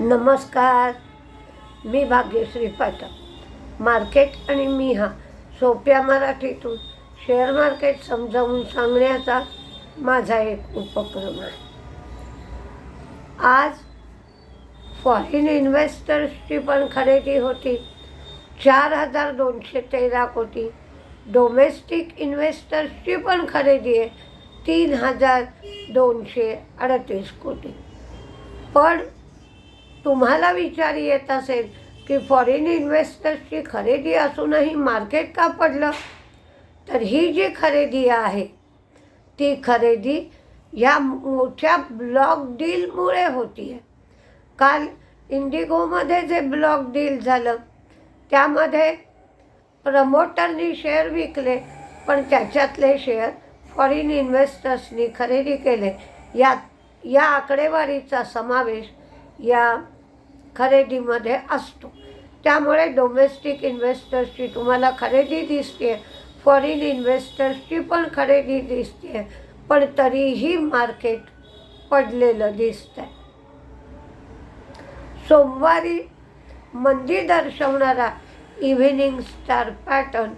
नमस्कार. मी भाग्यश्री पाठक. मार्केट आणि मी हा सोप्या मराठीतून शेअर मार्केट समजावून सांगण्याचा माझा एक उपक्रम आहे. आज फॉरेन इन्व्हेस्टर्सची पण खरेदी होती. चार हजार दोनशे तेरा कोटी. डोमेस्टिक इन्व्हेस्टर्सची पण खरेदी आहे. तीन हजार दोनशे अडतीस कोटी. पण तुम्हाला विचार येत असेल की फॉरेन इन्व्हेस्टर्सची खरेदी असूनही मार्केट का पडलं? तर ही जी खरेदी आहे ती खरेदी या मोठ्या ब्लॉक डीलमुळे होती आहे काल इंडिगोमध्ये जे ब्लॉक डील झालं त्यामध्ये प्रमोटरनी शेअर विकले पण त्याच्यातले शेअर फॉरेन इन्व्हेस्टर्सनी खरेदी केले. या या आकडेवारीचा समावेश या खरेदीमध्ये असतो. त्यामुळे डोमेस्टिक इन्व्हेस्टर्सची तुम्हाला खरेदी दिसते फॉरेन इन्व्हेस्टर्सची पण खरेदी दिसते पण तरीही मार्केट पडलेलं दिसतंय. सोमवारी मंदी दर्शवणारा इव्हिनिंग स्टार पॅटर्न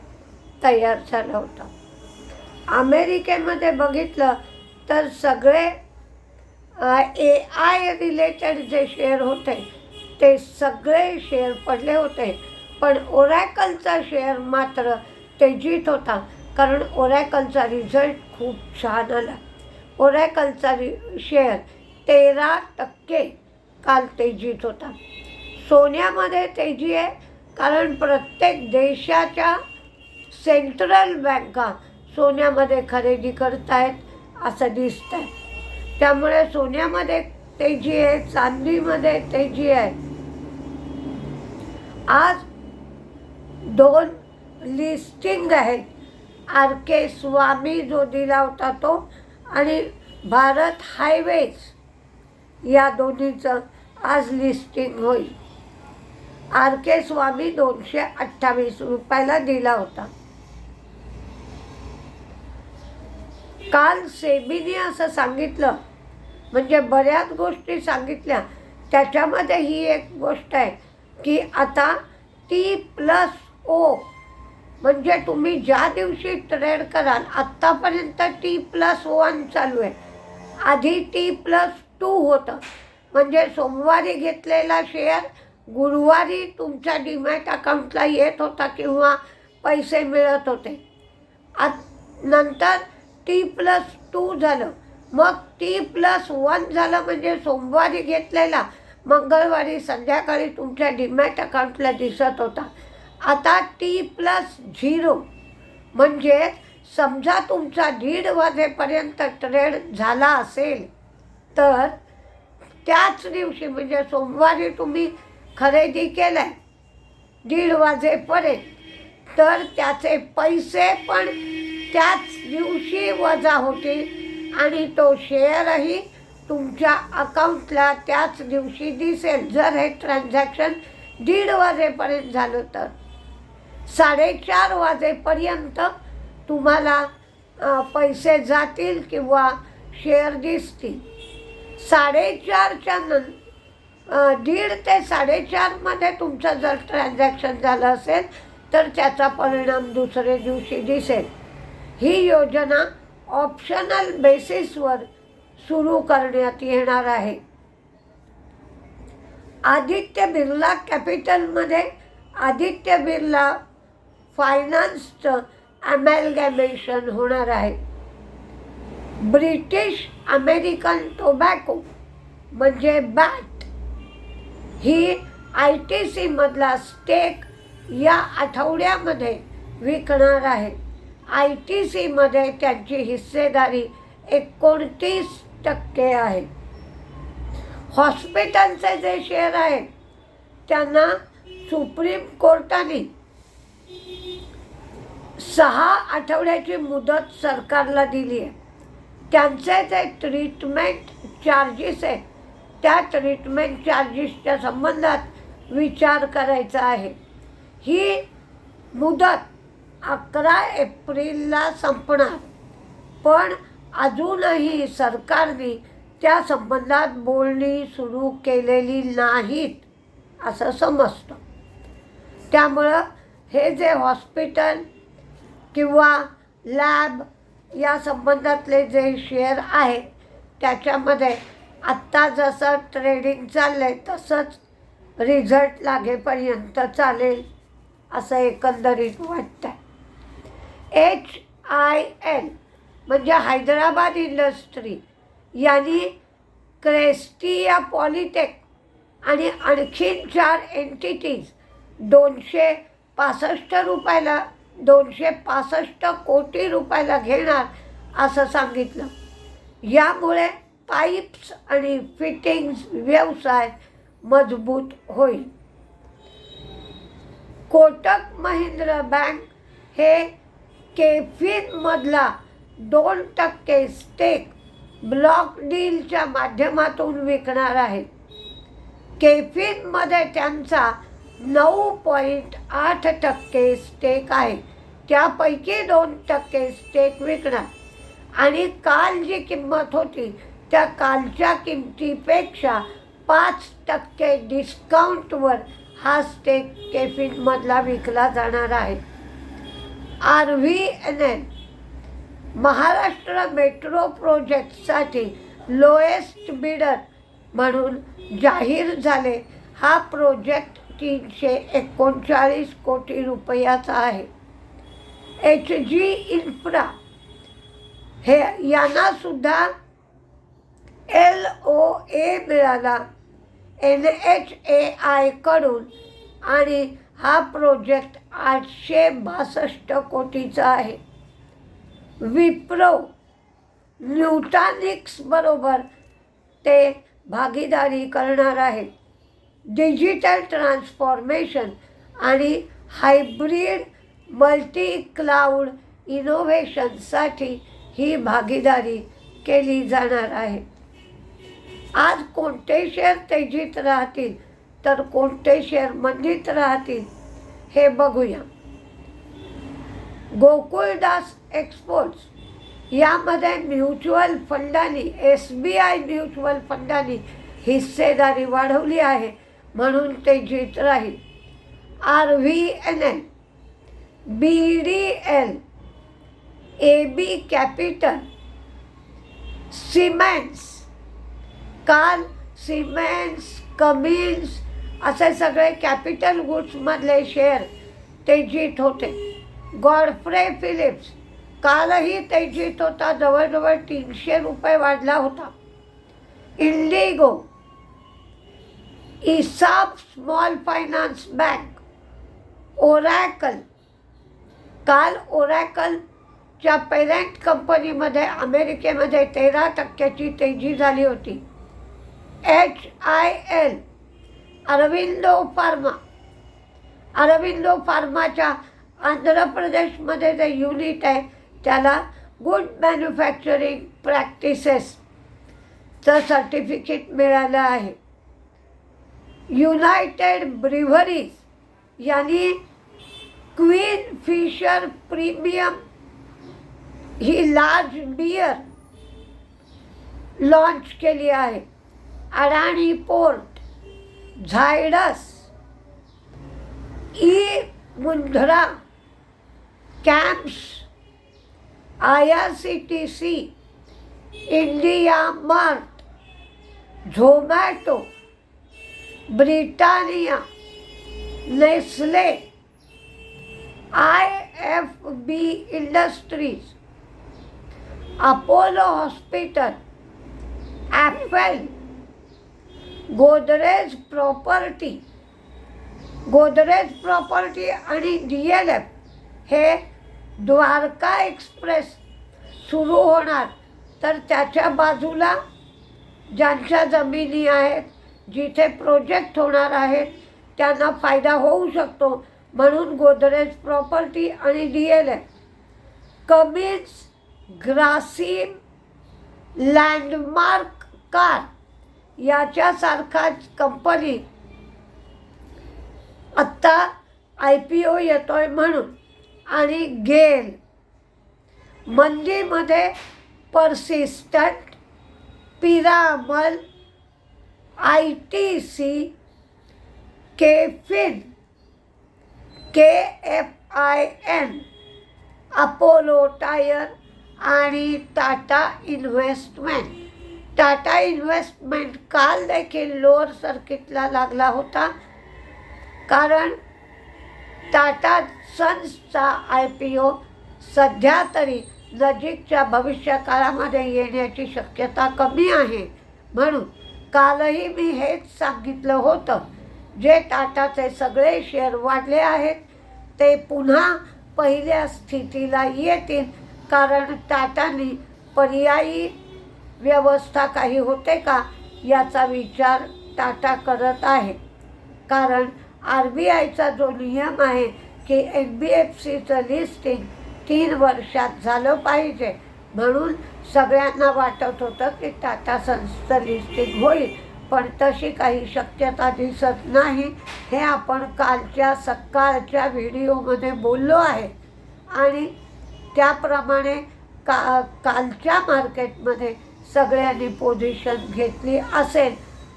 तयार झाला होता. अमेरिकेमध्ये बघितलं तर सगळे ए आय रिलेटेड जे शेअर होते ते सगळे शेअर पडले होते. पण ओरॅकलचा शेअर मात्र तेजीत होता कारण ओरॅकलचा रिझल्ट खूप छान आला. ओरॅकलचा रि शेअर तेरा टक्के काल तेजीत होता. सोन्यामध्ये तेजी आहे कारण प्रत्येक देशाच्या सेंट्रल बँका सोन्यामध्ये खरेदी करतायत असं दिसतं आहे त्यामुळे सोन्यामध्ये तेजी आहे चांदीमध्ये तेजी आहे आज दोन लिस्टिंग आहेत. आर के स्वामी जो दिला होता तो आणि भारत हायवेज या दोन्हीचं आज लिस्टिंग होईल. आर के स्वामी दोनशे अठ्ठावीस रुपयाला दिला होता. काल सेबीने असं सांगितलं म्हणजे बऱ्याच गोष्टी सांगितल्या. त्याच्यामध्ये ही एक गोष्ट आहे की आता टी प्लस ओ म्हणजे तुम्ही ज्या दिवशी ट्रेड कराल आत्तापर्यंत टी प्लस वन चालू आहे. आधी टी प्लस टू होतं. म्हणजे सोमवारी घेतलेला शेअर गुरुवारी तुमच्या डीमॅट अकाउंटला येत होता किंवा पैसे मिळत होते. आत नंतर टी प्लस टू झालं. मग टी प्लस वन झालं म्हणजे सोमवारी घेतलेला. मंगळवारी संध्याकाळी तुमच्या डीमॅट अकाउंटला दिसत होता. आता टी प्लस झिरो म्हणजे समजा तुमचा दीड वाजेपर्यंत ट्रेड झाला असेल तर त्याच दिवशी म्हणजे सोमवारी तुम्ही खरेदी केलाय दीड वाजेपर्यंत तर त्याचे पैसे पण त्याच दिवशी वजा होतील आणि तो शेअरही तुमच्या अकाउंटला त्याच दिवशी दिसेल. जर हे ट्रान्झॅक्शन दीड वाजेपर्यंत झालं तर. साडेचार वाजेपर्यंत तुम्हाला पैसे जातील किंवा शेअर दिसतील. साडेचारच्या नं दीड ते साडेचारमध्ये तुमचं जर ट्रान्झॅक्शन झालं असेल तर त्याचा परिणाम दुसऱ्या दिवशी दिसेल. ही योजना ऑप्शनल बेसिसवर सुरू करण्यात येणार आहे. आदित्य बिर्ला कॅपिटलमध्ये आदित्य बिर्ला फायनान्सचं अमॅलगॅमेशन होणार आहे. ब्रिटिश अमेरिकन टोबॅको म्हणजे बॅट ही आय टी सीमधला स्टेक या आठवड्यामध्ये विकणार आहे. आय टी सीमध्ये त्यांची हिस्सेदारी एकोणतीस टक्के आहे. हॉस्पिटलचे जे शेअर आहेत त्यांना सुप्रीम कोर्टाने सहा आठवड्याची मुदत सरकारला दिली आहे. त्यांचे जे ट्रीटमेंट चार्जेस आहेत त्या ट्रीटमेंट चार्जेसच्या संबंधात विचार करायचा आहे. ही मुदत अकरा एप्रिलला संपणार. पण अजूनही सरकारने त्या संबंधात बोलणी सुरू केलेली नाहीत असं समजतं. त्यामुळं हे जे हॉस्पिटल किंवा लॅब या संबंधातले जे शेअर आहेत त्याच्यामध्ये आत्ता जसं ट्रेडिंग चाललं आहे तसंच रिझल्ट लागेपर्यंत चालेल असं एकंदरीत वाटतं आहे एच आय एल म्हणजे हैदराबाद इंडस्ट्री यांनी क्रेस्टिया पॉलिटेक आणि आणखीन चार एंटिटीज दोनशे पासष्ट रुपयाला दोनशे पासष्ट कोटी रुपयाला घेणार असं सांगितलं. यामुळे पाईप्स आणि फिटिंग्स व्यवसाय मजबूत होईल. कोटक महिंद्रा बँक हे केफिनमधला दोन टक्के स्टेक ब्लॉक डीलच्या माध्यमातून विकणार आहे. केफिनमध्ये त्यांचा नऊ पॉईंट आठ टक्के स्टेक आहे. त्यापैकी दोन टक्के स्टेक विकणार. आणि काल जी किंमत होती त्या कालच्या किमतीपेक्षा पाच टक्के डिस्काउंटवर हा स्टेक केफिनमधला विकला जाणार आहे. R V N N. Maharashtra metro प्रोजेक्टसाठी लोएस्ट बिडर म्हणून जाहीर झाले. हा प्रोजेक्ट तीनशे एकोणचाळीस कोटी रुपयाचा आहे. एच जी इन्फ्रा हे यांनासुद्धा एल ओ ए मिळाला. एन एच ए आयकडून आणि हा प्रोजेक्ट आठशे बासष्ट कोटीचा आहे. विप्रो न्यूटॉनिक्सबरोबर ते भागीदारी करणार आहेत डिजिटल ट्रान्सफॉर्मेशन आणि हायब्रिड मल्टी क्लाउड इनोव्हेशनसाठी ही भागीदारी केली जाणार आहे. आज कोणते शेअर तेजीत राहतील तर कोणते शेअर मंदीत राहतील हे बघूया. गोकुळदास एक्सपोर्ट्स यामध्ये म्युच्युअल फंडांनी एस बी आय म्युच्युअल फंडांनी हिस्सेदारी वाढवली आहे म्हणून ते जीत राहील. R V N L B D L A B capital cements काल सिमेंट्स कमिन्स असे सगळे कॅपिटल गुड्समधले शेअर तेजीत होते. गॉडफ्रे फिलिप्स कालही तेजीत होता जवळजवळ तीनशे रुपये वाढला होता. Indigo ESAF small finance bank Oracle काल ओरॅकलच्या पेरेंट कंपनीमध्ये अमेरिकेमध्ये तेरा टक्क्याची तेजी झाली होती. H I L Aurobindo pharma. Aurobindo फार्माच्या Andhra प्रदेशमध्ये जे युनिट आहे. त्याला गुड मॅन्युफॅक्चरिंग प्रॅक्टिसेसचं सर्टिफिकेट मिळालं आहे. युनायटेड ब्रिव्हरीज यांनी क्वीन फिशर प्रीमियम ही लार्ज बियर लॉन्च केली आहे. Adani port Zydus. E Mundra camps I R C T C India mart Zomato Britannia Nestle I F B industries Apollo hospital Apple Godrej property. Godrej property आणि D L F हे Dwarka express सुरू होणार. तर त्याच्या बाजूला ज्यांच्या जमिनी आहेत जिथे प्रोजेक्ट होणार आहेत त्यांना फायदा होऊ शकतो. म्हणून गोदरेज प्रॉपर्टी आणि डी एल एफ कमीज ग्रासिम लँडमार्क कार याच्यासारखाच कंपनी आत्ता आय पी ओ येतो आहे म्हणून आणि GAIL. मंदीमध्ये Persistent Piramal I T C KFin K F I N Apollo tyre आणि टाटा इन्व्हेस्टमेंट टाटा इन्व्हेस्टमेंट काल देखील लोअर सर्किटला लागला होता. कारण टाटा सन्सचा आय पी ओ सध्या तरी नजीकच्या भविष्यकाळामध्ये येण्याची शक्यता कमी आहे. म्हणून कालही मी हेच सांगितलं होतं. जे टाटाचे सगळे शेअर वाढले आहेत ते पुन्हा पहिल्या स्थितीला येतील. कारण टाटाने पर्यायी व्यवस्था काही होते का याचा विचार टाटा करत आहे. कारण आर बी आयचा जो नियम आहे की एन बी एफ सीचं लिस्टिंग तीन वर्षात झालं पाहिजे म्हणून सगळ्यांना वाटत होतं की टाटा सन्सचं लिस्टिंग होईल. पण तशी काही शक्यता दिसत नाही हे आपण कालच्या सकाळच्या व्हिडिओमध्ये बोललो आहे. आणि त्याप्रमाणे का कालच्या मार्केटमध्ये सगळ्यांनी पोझिशन घेतली असेल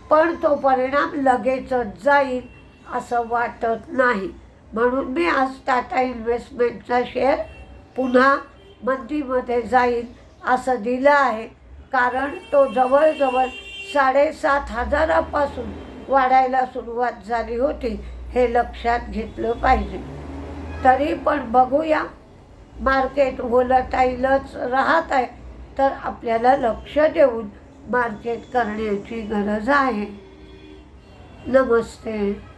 पण तो परिणाम लगेचच जाईल असं वाटत नाही. म्हणून मी आज टाटा इन्व्हेस्टमेंटचा शेअर पुन्हा मंदीमध्ये जाईल असं दिलं आहे. कारण तो जवळजवळ साडेसात हजारापासून वाढायला सुरुवात झाली होती हे लक्षात घेतलं पाहिजे. तरी पण बघूया. मार्केट होलटाईलच राहत आहे. तर आपल्याला लक्ष देऊन मार्केट करण्याची गरज आहे. नमस्ते.